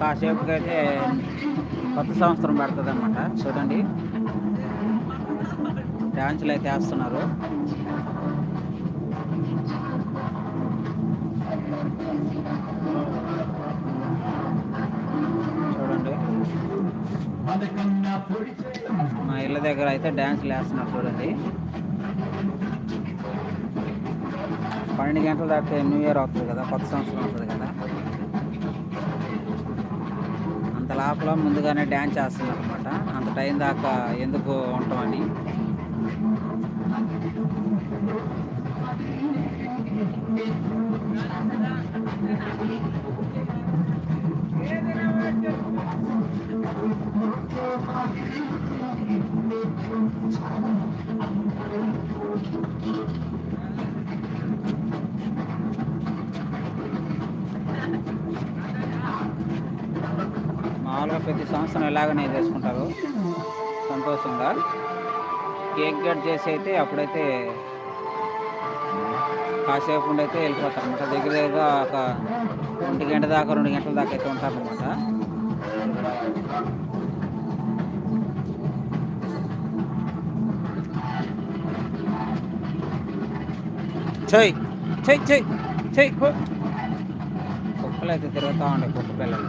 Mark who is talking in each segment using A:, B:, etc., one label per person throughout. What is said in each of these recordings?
A: కాసేపుకి అయితే కొత్త సంవత్సరం పెడుతుంది అనమాట చూడండి. డ్యాన్సులు అయితే వేస్తున్నారు. చూడండి. మా ఇళ్ళ దగ్గర అయితే డ్యాన్సులు వేస్తున్నారు చూడండి. పన్నెండు గంటల దాకా న్యూ ఇయర్ అవుతుంది కదా కొత్త సంవత్సరం అవుతుంది కదా. లోపల ముందుగానే డ్యాన్స్ చేస్తున్నారు అనమాట అంత టైం దాకా ఎందుకు ఉంటామని మామూలుగా ప్రతి సంవత్సరం ఎలాగనే చేసుకుంటారు. సంతోషంగా. కేక్ కట్ చేసి అయితే అప్పుడైతే కాసేపు ఉండి అయితే వెళ్ళిపోతారు అనమాట దగ్గర దగ్గరగా ఒక ఒంటి గంట దాకా రెండు గంటల దాకా అయితే ఉంటారనమాట చెయ్ చెయ్ చెయ్ చెయ్ పో. కుక్కలు అయితే తిరుగుతూ ఉండే కుక్క పిల్లలు.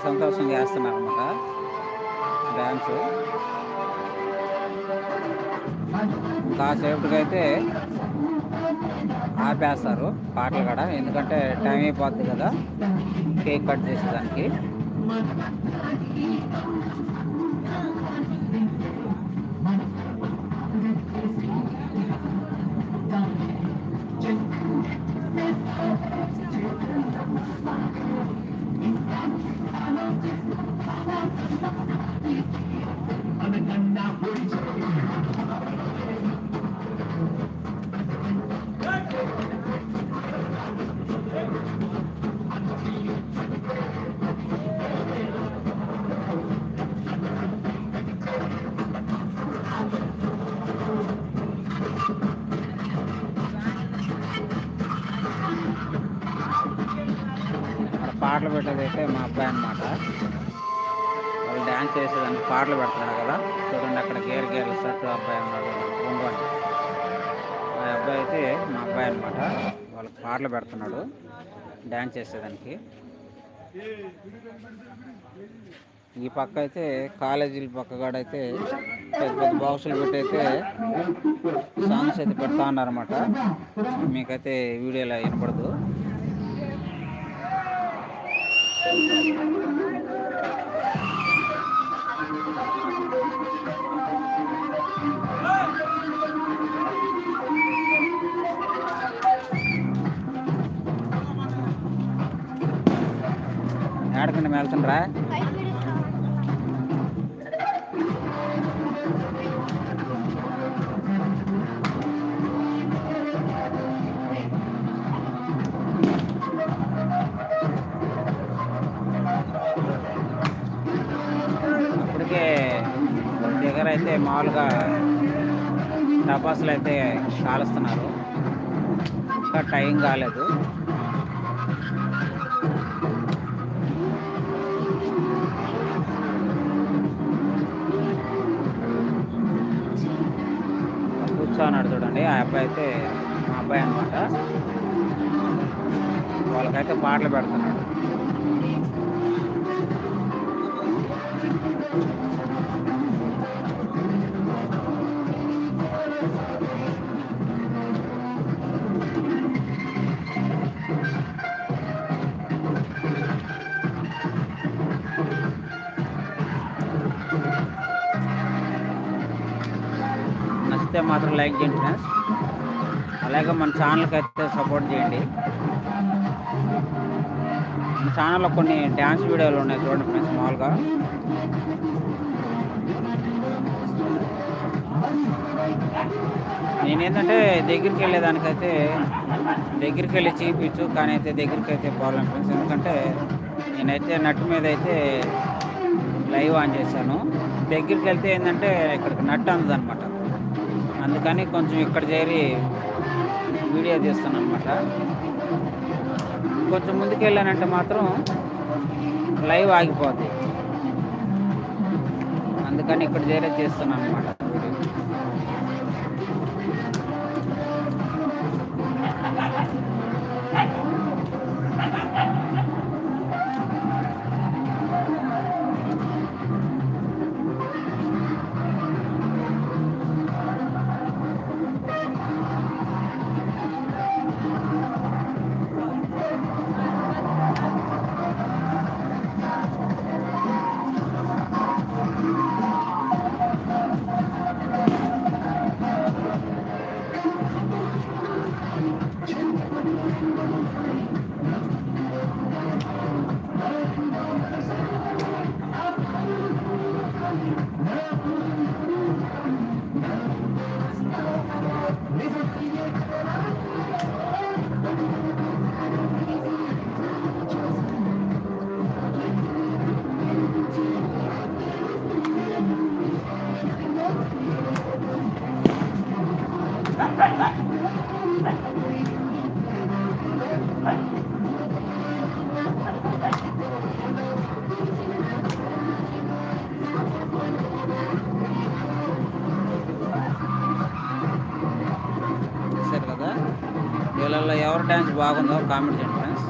A: అందరైతే సంతోషంగా చేస్తున్నారు అనమాట డ్యాన్స్. కాసేపటికైతే అయితే ఆపేస్తారు పాటలు కూడా ఎందుకంటే టైం అయిపోద్ది కదా కేక్ కట్ చేసేదానికి. పాటలు పెట్టేది అయితే మా అబ్బాయి అనమాట వాళ్ళు డ్యాన్స్ చేసేదానికి పాటలు పెడుతున్నారు కదా. చూడండి అక్కడ గేర్ గేర్ల షర్ట్ అబ్బాయి ఉన్నాడు ఒంగోని ఆ అబ్బాయి అయితే మా అబ్బాయి అనమాట వాళ్ళకి పాటలు పెడుతున్నాడు. డ్యాన్స్ చేసేదానికి. ఈ పక్క అయితే కాలేజీల పక్క కాడ అయితే పెద్ద పెద్ద బాక్సులు పెట్టి అయితే సాంగ్స్ అయితే పెడతా ఉన్నారన్నమాట. మీకైతే వీడియోలో వినపడదు ఏడకండి వెళ్తుండ్రా దగ్గర అయితే మామూలుగా టపాసులు అయితే కాలుస్తున్నారు. ఇంకా టైం కాలేదు. కూర్చోన్నాడు చూడండి. ఆ అబ్బాయి అయితే మా అబ్బాయి అనమాట వాళ్ళకైతే పాటలు పెడుతున్నాడు. మాత్రం లైక్ చేయండి ఫ్రెండ్స్ అలాగే మన ఛానల్కి అయితే సపోర్ట్ చేయండి. మన ఛానల్లో కొన్ని డ్యాన్స్ వీడియోలు ఉన్నాయి చూడండి ఫ్రెండ్స్ మామూలుగా. నేనేంటంటే దగ్గరికి వెళ్ళేదానికైతే దగ్గరికి వెళ్ళి చూపించు కానీ అయితే దగ్గరికి అయితే పోలేం ఫ్రెండ్స్ ఎందుకంటే నేనైతే నట్టు మీద అయితే లైవ్ ఆన్ చేశాను. దగ్గరికి వెళ్తే ఏంటంటే ఇక్కడికి నట్టు అందదనమాట అందుకని కొంచెం ఇక్కడ చేరి వీడియో తీస్తాను అనమాట కొంచెం ముందుకు వెళ్ళానంటే మాత్రం లైవ్ ఆగిపోద్ది. అందుకని ఇక్కడ చేరే చేస్తున్నాను అనమాట వీళ్ళల్లో ఎవరు డ్యాన్స్ బాగుందో కామెంట్ చేయండి ఫ్రెండ్స్